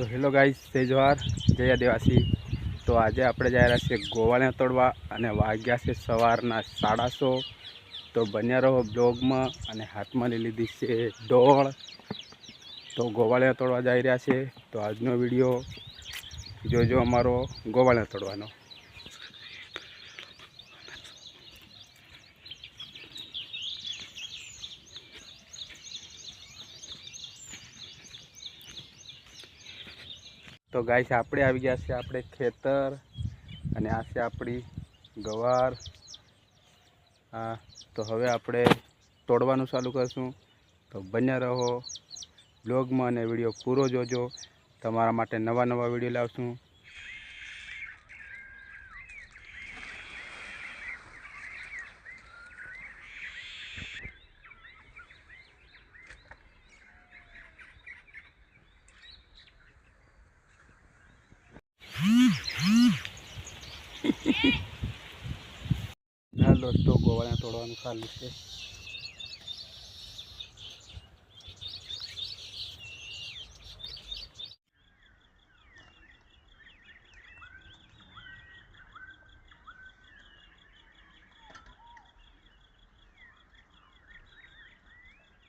તો hello guys, જય જવાહર, જય આદિવાસી. તો આજે આપણે જઈ રહ્યા છીએ ગોવાળિયા તોડવા અને વાગ્યા છે સવારના સાડાસો. તો બન્યા રહો બ્લોગમાં અને હાથમાં લઈ લીધી છે ડોળ. તો ગોવાળિયા તોડવા જઈ રહ્યા છે. તો આજનો વીડિયો જોજો અમારો ગોવાળિયા તોડવાનો. તો ગાય છે આપણે આવી ગયા છે આપણે ખેતર અને આ છે આપણી ગવાર. હા, તો હવે આપણે તોડવાનું ચાલુ કરશું. તો બન્યા રહો. બ્લોગમાં અને વીડિયો પૂરો જોજો. તમારા માટે નવા નવા વીડિયો લાવશું. ના દોસ્તો ગોવાળા તોડવાનું ચાલુ છે.